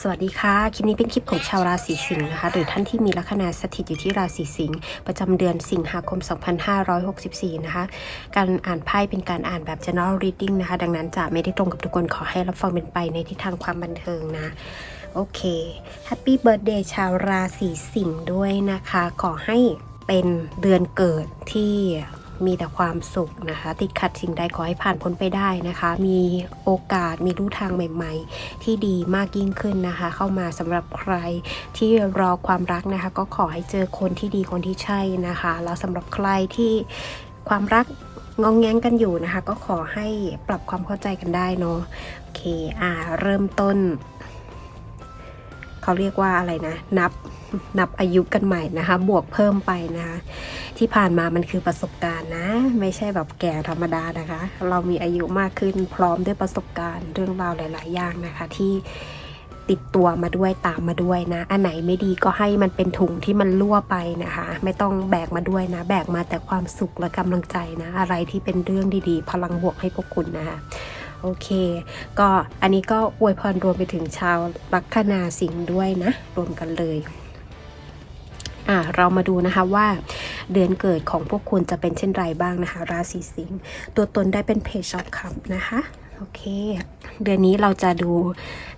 สวัสดีค่ะ คลิปนี้เป็นคลิปของชาวราศีสิงห์นะคะ หรือท่านที่มีลัคนาสถิตอยู่ที่ราศีสิงห์ประจำเดือนสิงหาคม 2564 นะคะ การอ่านไพ่เป็นการอ่านแบบ general reading นะคะ ดังนั้นจะไม่ได้ตรงกับทุกคนขอให้รับฟังเป็นไปในทิศทางความบันเทิงนะ โอเค Happy Birthday ชาวราศีสิงห์ด้วยนะคะ ขอให้เป็นเดือนเกิดที่ มีแต่ความสุขนะคะ ติดขัดสิ่งใดขอให้ผ่านพ้นไปได้นะคะ มีโอกาสมีรูทางใหม่ ๆ ที่ดีมากยิ่งขึ้นนะคะ เข้ามาสำหรับใครที่รอความรักนะคะ ก็ขอให้เจอคนที่ดีคนที่ใช่นะคะ แล้วสำหรับใครที่ความรักงองแงงกันอยู่นะคะ ก็ขอให้ปรับความเข้าใจกันได้เนาะโอเคอ่าเริ่มต้น เขาเรียกว่าอะไรนะ นับ นับอายุกันใหม่นะคะ บวกเพิ่มไปนะคะที่ผ่านมามันคือประสบการณ์นะ ไม่ใช่แบบแก่ธรรมดานะคะ เรามีอายุมากขึ้นพร้อมด้วยประสบการณ์เรื่องราวหลาย ๆ อย่างนะคะ ที่ติดตัวมาด้วยตามมาด้วยนะ อันไหนไม่ดีก็ให้มันเป็นถุงที่มันรั่วไปนะคะ ไม่ต้องแบกมาด้วยนะ แบกมาแต่ความสุขและกำลังใจนะ อะไรที่เป็นเรื่องดีๆ พลังบวกให้พวกคุณนะคะโอเค ก็อันนี้ก็อวยพรรวมไปถึงชาวลัคนาสิงห์ด้วยนะ รวมกันเลย อะเรามาดูนะคะว่าเดือนเกิดของพวกคุณจะเป็นเช่นไรบ้างนะคะ ราศีสิงห์ตัวตนได้เป็นเพจช็อปคับนะคะโอเค เดือนนี้เราจะดู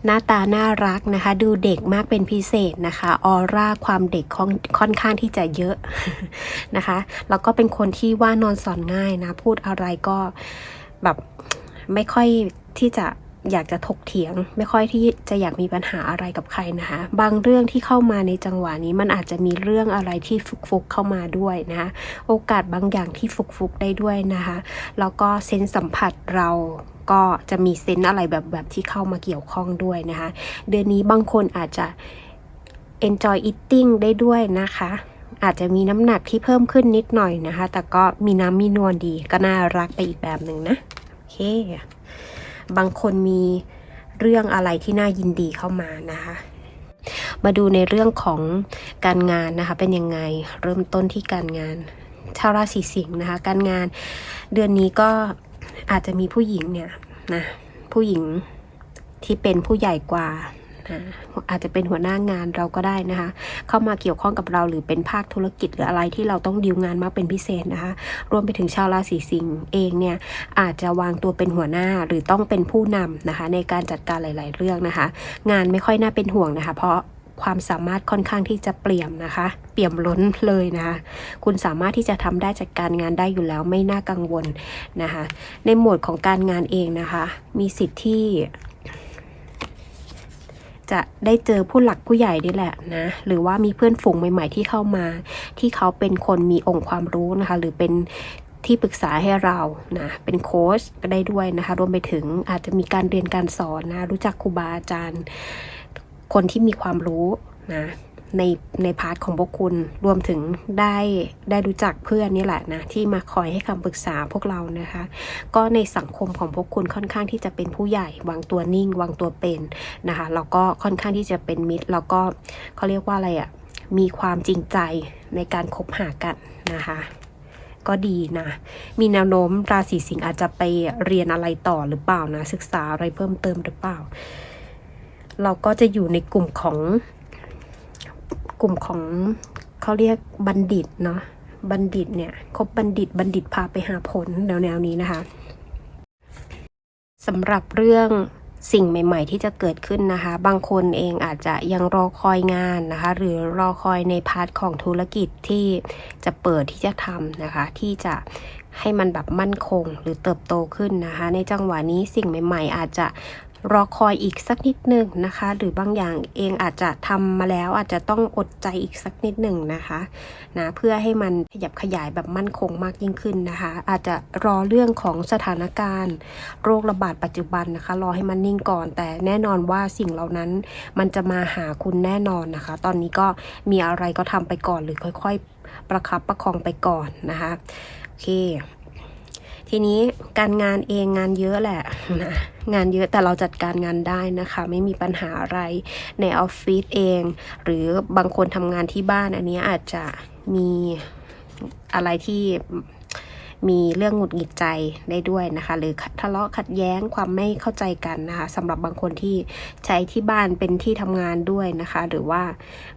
หน้าตาน่ารักนะคะ ดูเด็กมากเป็นพิเศษนะคะออร่าความเด็กค่อนค่อนข้างที่จะเยอะนะคะแล้วก็เป็นคนที่ว่านอนสอนง่ายนะ พูดอะไรก็แบบไม่ค่อยที่จะ อยากจะถกเถียง ไม่ค่อยที่จะอยากมีปัญหาอะไรกับใครนะคะ บางเรื่องที่เข้ามาในจังหวะนี้มันอาจจะมีเรื่องอะไรที่ฟุกๆเข้ามาด้วยนะคะโอกาสบางอย่างที่ฟุกๆได้ด้วยนะคะแล้วก็เซนส์สัมผัสเราก็จะมีเซนส์อะไรแบบแบบที่เข้ามาเกี่ยวข้องด้วยนะคะ เดือนนี้บางคนอาจจะ enjoy eating ได้ด้วยนะคะ อาจจะมีน้ำหนักที่เพิ่มขึ้นนิดหน่อยนะคะ แต่ก็มีน้ำมีนวลดีก็น่ารักไปอีกแบบหนึ่งนะ โอเค บางคนมีเรื่องอะไรที่น่ายินดีเข้ามานะคะ มาดูในเรื่องของการงานนะคะ เป็นยังไงเริ่มต้นที่การงานชาวราศีสิงห์นะคะ การงานเดือนนี้ก็อาจจะมีผู้หญิงเนี่ยนะผู้หญิงที่เป็นผู้ใหญ่กว่า อาจจะเป็นหัวหน้างานเราก็ได้นะคะ เข้ามาเกี่ยวข้องกับเราหรือเป็นภาคธุรกิจหรืออะไรที่เราต้องดีลงานมากเป็นพิเศษนะคะ รวมไปถึงชาวราศีสิงห์เองเนี่ยอาจจะวางตัวเป็นหัวหน้าหรือต้องเป็นผู้นำนะคะ ในการจัดการหลาย ๆ เรื่องนะคะ งานไม่ค่อยน่าเป็นห่วงนะคะ เพราะความสามารถค่อนข้างที่จะเปี่ยมนะคะ เปี่ยมล้นเลยนะคะ คุณสามารถที่จะทำได้จัดการงานได้อยู่แล้วไม่น่ากังวลนะคะ ในหมวดของการงานเองนะคะ มีสิทธิ์ที่ จะได้เจอผู้หลักผู้ใหญ่นี่แหละนะหรือว่ามีเพื่อนฝูงใหม่ ๆ ที่เข้ามา ที่เขาเป็นคนมีองค์ความรู้นะคะ หรือเป็นที่ปรึกษาให้เรานะเป็นโค้ชก็ได้ด้วยนะคะรวมไปถึงอาจจะมีการเรียนการสอนนะรู้จักครูบาอาจารย์ คนที่มีความรู้นะ ในในพาร์ทของพวกคุณ รวมถึงได้ได้รู้จักเพื่อนนี่แหละนะที่มาคอยให้คำปรึกษาพวกเรานะคะ ก็ในสังคมของพวกคุณค่อนข้างที่จะเป็นผู้ใหญ่ วางตัวนิ่ง วางตัวเป็นนะคะแล้วก็ค่อนข้างที่จะเป็นมิตร แล้วก็เขาเรียกว่าอะไรอะ่ะมีความจริงใจในการคบหากันนะคะก็ดีนะ มีแนวโน้มราศีสิงห์อาจจะไปเรียนอะไรต่อหรือเปล่านะ ศึกษาอะไรเพิ่มเติมหรือเปล่า เราก็จะอยู่ในกลุ่มของ กลุ่มของเขาเรียกบัณฑิตเนาะบัณฑิตเนี่ยคบบัณฑิตบัณฑิตพาไปหาผลแนวแนวนี้นะคะสำหรับเรื่องสิ่งใหม่ ๆ ที่จะเกิดขึ้นนะคะ บางคนเองอาจจะยังรอคอยงานนะคะ หรือรอคอยในพาร์ทของธุรกิจที่จะเปิดที่จะทำนะคะ ที่จะให้มันแบบมั่นคงหรือเติบโตขึ้นนะคะ ในจังหวะนี้สิ่งใหม่ ๆ อาจจะ รอคอยอีกสักนิดหนึ่งนะคะ หรือบางอย่างเองอาจจะทำมาแล้วอาจจะต้องอดใจอีกสักนิดหนึ่งนะคะนะเพื่อให้มันขยับขยายแบบมั่นคงมากยิ่งขึ้นนะคะ อาจจะรอเรื่องของสถานการณ์ โรคระบาดปัจจุบันนะคะ รอให้มันนิ่งก่อน แต่แน่นอนว่าสิ่งเหล่านั้นมันจะมาหาคุณแน่นอนนะคะ ตอนนี้ก็มีอะไรก็ทำไปก่อนหรือค่อย ๆ ประคับประคองไปก่อนนะคะโอเค ทีนี้การงานเองงานเยอะแหละนะงานเยอะแต่เราจัดการงานได้นะคะ ไม่มีปัญหาอะไรในออฟฟิศเอง หรือบางคนทำงานที่บ้านอันนี้อาจจะมีอะไรที่มีเรื่องหงุดหงิดใจได้ด้วยนะคะ หรือทะเลาะขัดแย้งความไม่เข้าใจกันนะคะสำหรับบางคนที่ใช้ที่บ้านเป็นที่ทำงานด้วยนะคะ หรือว่า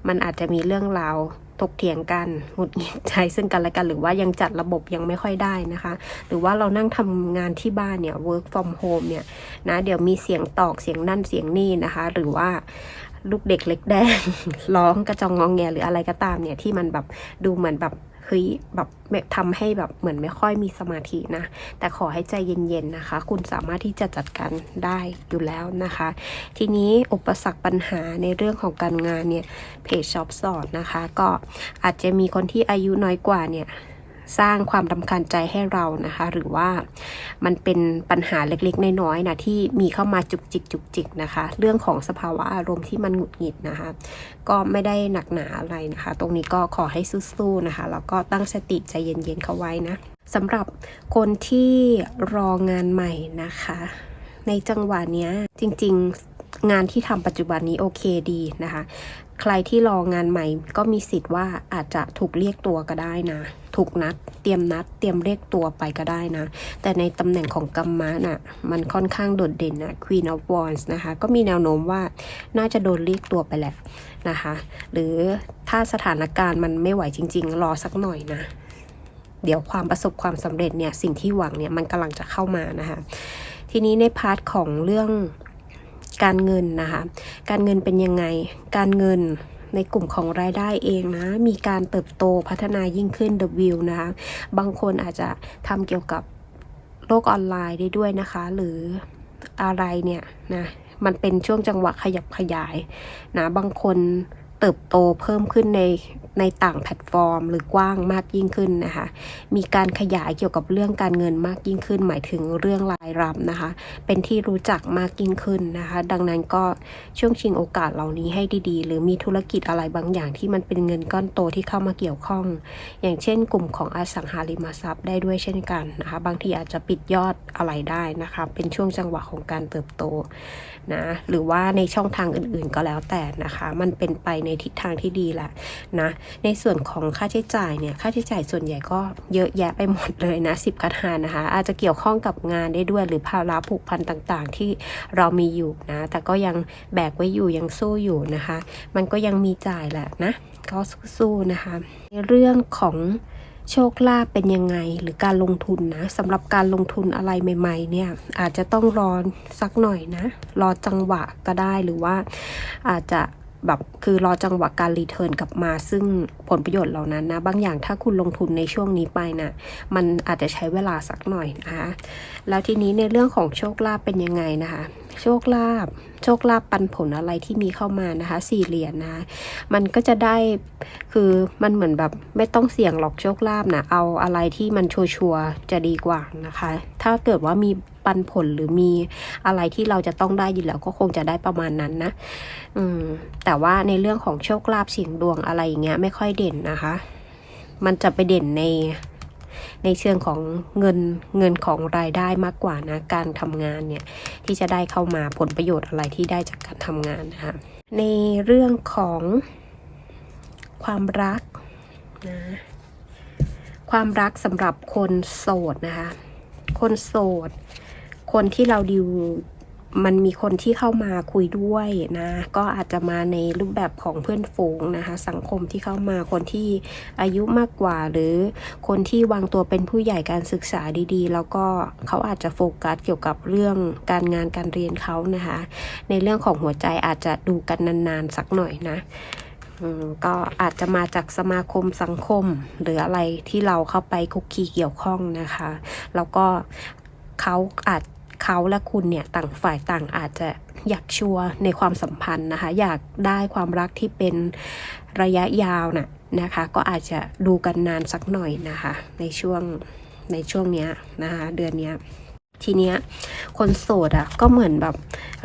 มันอาจจะมีเรื่องราว ถกเถียงกันหงุดหงิดใจซึ่งกันและกัน หรือว่ายังจัดระบบยังไม่ค่อยได้นะคะ หรือว่าเรานั่งทำงานที่บ้านเนี่ย work from home เนี่ยนะเดี๋ยวมีเสียงตอกเสียงนั่นเสียงนี่นะคะ หรือว่าลูกเด็กเล็กแดงร้องกระจองงองแงหรืออะไรก็ตามเนี่ยที่มันแบบดูเหมือนแบบ เฮ้ยแบบทำให้แบบเหมือนไม่ค่อยมีสมาธินะ แต่ขอให้ใจเย็นๆนะคะ คุณสามารถที่จะจัดการได้อยู่แล้วนะคะ ทีนี้อุปสรรคปัญหาในเรื่องของการงานเนี่ยเพจช็อปสอนนะคะ ก็อาจจะมีคนที่อายุน้อยกว่าเนี่ย สร้างความรำคาญใจให้เรานะคะ หรือว่ามันเป็นปัญหาเล็กๆ น้อยๆนะที่มีเข้ามาจุกจิกจุกจิกนะคะ เรื่องของสภาวะอารมณ์ที่มันหงุดหงิดนะคะ ก็ไม่ได้หนักหนาอะไรนะคะ ตรงนี้ก็ขอให้สู้ๆนะคะแล้วก็ตั้งสติใจเย็นๆเข้าไว้นะสำหรับคนที่รองานใหม่นะคะ ในจังหวะนี้จริงๆงานที่ทำปัจจุบันนี้โอเคดีนะคะ ใครที่รองานใหม่ก็มีสิทธิ์ว่าอาจจะถูกเรียกตัวก็ได้นะ ถูกนัด เตรียมนัด เตรียมเรียกตัวไปก็ได้นะ แต่ในตำแหน่งของกัมมะน่ะ มันค่อนข้างโดดเด่นนะ Queen of Wands นะคะ ก็มีแนวโน้มว่าน่าจะโดนเรียกตัวไปแหละนะคะ หรือถ้าสถานการณ์มันไม่ไหวจริง ๆ รอสักหน่อยนะเดี๋ยวความประสบความสำเร็จเนี่ยสิ่งที่หวังเนี่ยมันกำลังจะเข้ามานะคะทีนี้ในพาร์ทของเรื่องการเงินนะคะการเงินเป็นยังไงการเงิน ในกลุ่มของรายได้เองนะ มีการเติบโตพัฒนายิ่งขึ้น The View นะคะบางคนอาจจะทำเกี่ยวกับโลกออนไลน์ได้ด้วยนะคะ หรืออะไรเนี่ยนะมันเป็นช่วงจังหวะขยับขยายนะบางคนเติบโตเพิ่มขึ้นใน ในต่างแพลตฟอร์ม หรือกว้างมากยิ่งขึ้นนะคะ มีการขยายเกี่ยวกับเรื่องการเงินมากยิ่งขึ้น หมายถึงเรื่องรายรับนะคะ เป็นที่รู้จักมากยิ่งขึ้นนะคะ ดังนั้นก็ช่วงชิงโอกาสเหล่านี้ให้ดีๆ หรือมีธุรกิจอะไรบางอย่างที่มันเป็นเงินก้อนโตที่เข้ามาเกี่ยวข้อง อย่างเช่น กลุ่มของอสังหาริมทรัพย์ได้ด้วยเช่นกันนะคะ บางทีอาจจะปิดยอดอะไรได้นะคะ เป็นช่วงจังหวะของการเติบโตนะหรือว่าในช่องทางอื่นๆก็แล้วแต่นะคะ มันเป็นไปในทิศทางที่ดีแหละนะในส่วนของค่าใช้จ่ายเนี่ยค่าใช้จ่ายส่วนใหญ่ก็เยอะแยะไปหมดเลยนะสิบคัดหานะคะ อาจจะเกี่ยวข้องกับงานได้ด้วยหรือภาระผูกพันต่างๆ ที่เรามีอยู่นะ แต่ก็ยังแบกไว้อยู่ยังสู้อยู่นะคะ มันก็ยังมีจ่ายแหละนะก็สู้ๆนะคะ ในเรื่องของโชคลาภเป็นยังไงหรือการลงทุนนะสำหรับการลงทุนอะไรใหม่ ๆ เนี่ยอาจจะต้องรอสักหน่อยนะ รอจังหวะก็ได้หรือว่าอาจจะ แบบคือรอจังหวะการรีเทิร์นกลับมา ซึ่งผลประโยชน์เหล่านั้นนะบางอย่างถ้าคุณลงทุนในช่วงนี้ไปนะมันอาจจะใช้เวลาสักหน่อยนะคะแล้วทีนี้ในเรื่องของโชคลาภเป็นยังไงนะคะ โชคลาภโชคลาภปันผลอะไรที่มีเข้ามานะคะ สี่เหรียญนะคะมันก็จะได้คือมันเหมือนแบบไม่ต้องเสี่ยงหรอกโชคลาภนะเอาอะไรที่มันชัวร์จะดีกว่านะคะ ถ้าเกิดว่ามีปันผลหรือมีอะไรที่เราจะต้องได้อยู่แล้วก็คงจะได้ประมาณนั้นนะอืมแต่ว่าในเรื่องของโชคลาภเสียงดวงอะไรอย่างเงี้ยไม่ค่อยเด่นนะคะ มันจะไปเด่นใน ในเชิงของเงินเงินของรายได้มากกว่านะการทำงานเนี่ยที่จะได้เข้ามาผลประโยชน์อะไรที่ได้จากการทำงานนะคะในเรื่องของความรักนะความรักสำหรับคนโสดนะคะ คนโสด คนที่เราดิว มันมีคนที่เข้ามาคุยด้วยนะ ก็อาจจะมาในรูปแบบของเพื่อนฝูงนะคะ สังคมที่เข้ามาคนที่อายุมากกว่า หรือคนที่วางตัวเป็นผู้ใหญ่การศึกษาดีๆ แล้วก็เขาอาจจะโฟกัสเกี่ยวกับเรื่องการงานการเรียนเขานะคะ ในเรื่องของหัวใจอาจจะดูกันนานๆสักหน่อยนะก็อาจจะมาจากสมาคมสังคม หรืออะไรที่เราเข้าไปคุกคีเกี่ยวข้องนะคะ แล้วก็เขาอาจ เขาและคุณเนี่ยต่างฝ่ายต่างอาจจะอยากชัวร์ในความสัมพันธ์นะคะ อยากได้ความรักที่เป็นระยะยาวน่ะนะคะ ก็อาจจะดูกันนานสักหน่อยนะคะ ในช่วงในช่วงเนี้ยนะคะ เดือนเนี้ย ทีเนี้ยคนโสดอะ่ะก็เหมือนแบบ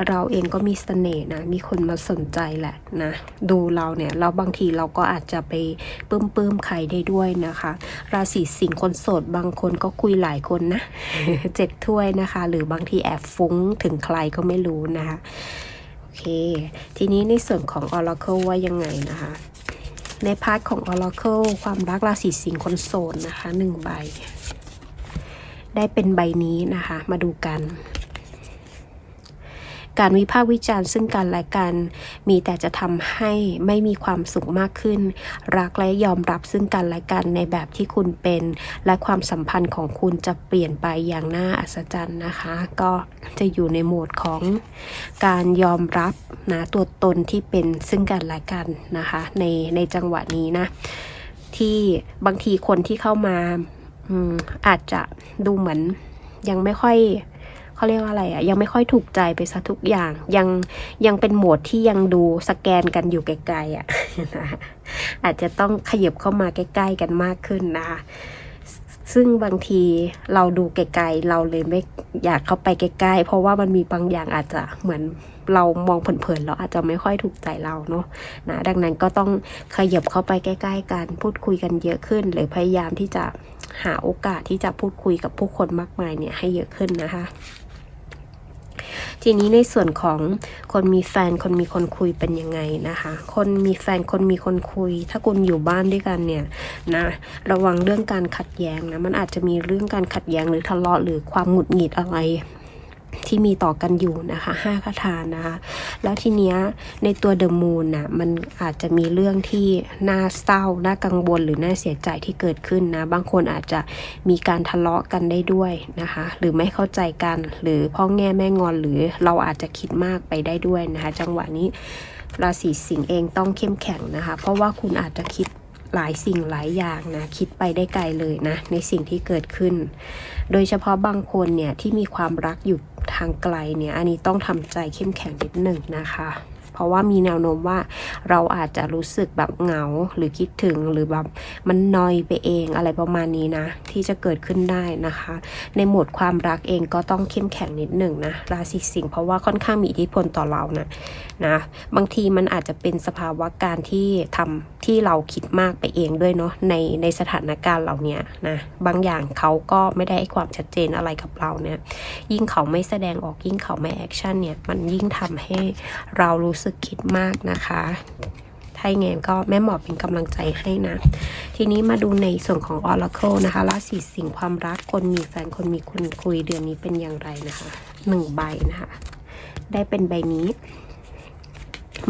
เราเองก็มีเสน่ห์นะ มีคนมาสนใจแหละนะ ดูเราเนี่ยแล้วบางทีเราก็อาจจะไปปื้มปื้มๆใครได้ด้วยนะคะ ราศีสิงห์คนโสดบางคนก็คุยหลายคนนะเจ็ดถ้วยนะคะ หรือบางทีแอบฟุ้งถึงใครก็ไม่รู้นะคะโอเค ทีนี้ในส่วนของ Oracle ว่ายังไงนะคะ ในพาร์ทของ Oracle ความรักราศีสิงห์คนโสดนะคะหนึ่งใบ ได้เป็นใบนี้นะคะ มาดูกัน การวิพากษ์วิจารณ์ซึ่งกันและกันมีแต่จะทำให้ไม่มีความสุขมากขึ้น รักและยอมรับซึ่งกันและกันในแบบที่คุณเป็น และความสัมพันธ์ของคุณจะเปลี่ยนไปอย่างน่าอัศจรรย์นะคะ ก็จะอยู่ในโหมดของการยอมรับนะตัวตนที่เป็นซึ่งกันและกันนะคะ ในในจังหวะนี้นะที่บางทีคนที่เข้ามา อืมอาจจะดูเหมือนยังไม่ค่อยเขาเรียกว่าอะไรอะยังไม่ค่อยถูกใจไปซะทุกอย่าง ยังยังเป็นโหมดที่ยังดูสแกนกันอยู่ไกลๆอะนะคะอาจจะต้องขยับเข้ามาใกล้ ๆ กันมากขึ้นนะคะซึ่งบางทีเราดูไกลๆเราเลยไม่อยากเข้าไปใกล้ๆเพราะว่ามันมีบางอย่างอาจจะเหมือนเรามองเผินๆเราอาจจะไม่ค่อยถูกใจเราเนาะนะดังนั้นก็ต้องขยับเข้าไปใกล้ ๆกันพูดคุยกันเยอะขึ้น หรือพยายามที่จะ หาโอกาสที่จะพูดคุยกับผู้คนมากมายเนี่ยให้เยอะขึ้นนะคะ ทีนี้ในส่วนของคนมีแฟนคนมีคนคุยเป็นยังไงนะคะ คนมีแฟนคนมีคนคุย ถ้าคุณอยู่บ้านด้วยกันเนี่ยนะระวังเรื่องการขัดแย้งนะมันอาจจะมีเรื่องการขัดแย้งหรือทะเลาะหรือความหงุดหงิดอะไร ที่มีต่อกันอยู่นะคะห้าคาถานะคะแล้วทีเนี้ยในตัวเดอะมูนน่ะมันอาจจะมีเรื่องที่น่าเศร้าน่ากังวลหรือน่าเสียใจที่เกิดขึ้นนะบางคนอาจจะมีการทะเลาะกันได้ด้วยนะคะหรือไม่เข้าใจกันหรือพ่อแง่แม่งอนหรือเราอาจจะคิดมากไปได้ด้วยนะคะจังหวะนี้ราศีสิงห์เองต้องเข้มแข็งนะคะ เพราะว่าคุณอาจจะคิดหลายสิ่งหลายอย่างนะคิดไปได้ไกลเลยนะในสิ่งที่เกิดขึ้น โดยเฉพาะบางคนเนี่ยที่มีความรักอยู่างไกลเนี่ย อันนี้ต้องทำใจเข้มแข็งนิดหนึ่งนะคะ เพราะว่ามีแนวโน้มว่าเราอาจจะรู้สึกแบบเหงาหรือคิดถึงหรือแบบมันนอยไปเองอะไรประมาณนี้นะ ที่จะเกิดขึ้นได้นะคะ ในหมวดความรักเองก็ต้องเข้มแข็งนิดหนึ่งนะราศีสิงห์เพราะว่าค่อนข้างมีอิทธิพลต่อเรานะนะบางทีมันอาจจะเป็นสภาวะการที่ทำที่เราคิดมากไปเองด้วยเนาะในในสถานการณ์เหล่านี้นะบางอย่างเขาก็ไม่ได้ให้ความชัดเจนอะไรกับเราเนี่ยยิ่งเขาไม่แสดงออกยิ่งเขาไม่แอคชั่นเนี่ยมันยิ่งทำให้เรารู้สึกคิดมากนะคะถ้าอย่างงั้นก็แม่หมอเป็นกำลังใจให้นะ ทีนี้มาดูในส่วนของ Oracle นะคะราศีสิงห์ความรักคนมีแฟนคนมีคุณคุยเดือนนี้เป็นอย่างไรนะคะหนึ่งใบนะคะ ได้เป็นใบนี้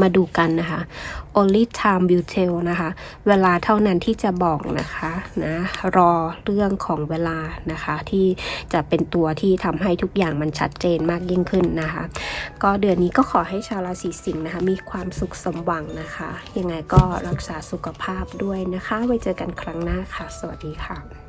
มาดูกันนะคะ only time will tell นะคะ เวลาเท่านั้นที่จะบอกนะคะนะรอเรื่องของเวลานะคะ ที่จะเป็นตัวที่ทำให้ทุกอย่างมันชัดเจนมากยิ่งขึ้นนะคะ ก็เดือนนี้ก็ขอให้ชาวราศีสิงห์นะคะ มีความสุขสมหวังนะคะ ยังไงก็รักษาสุขภาพด้วยนะคะ ไว้เจอกันครั้งหน้าค่ะ สวัสดีค่ะ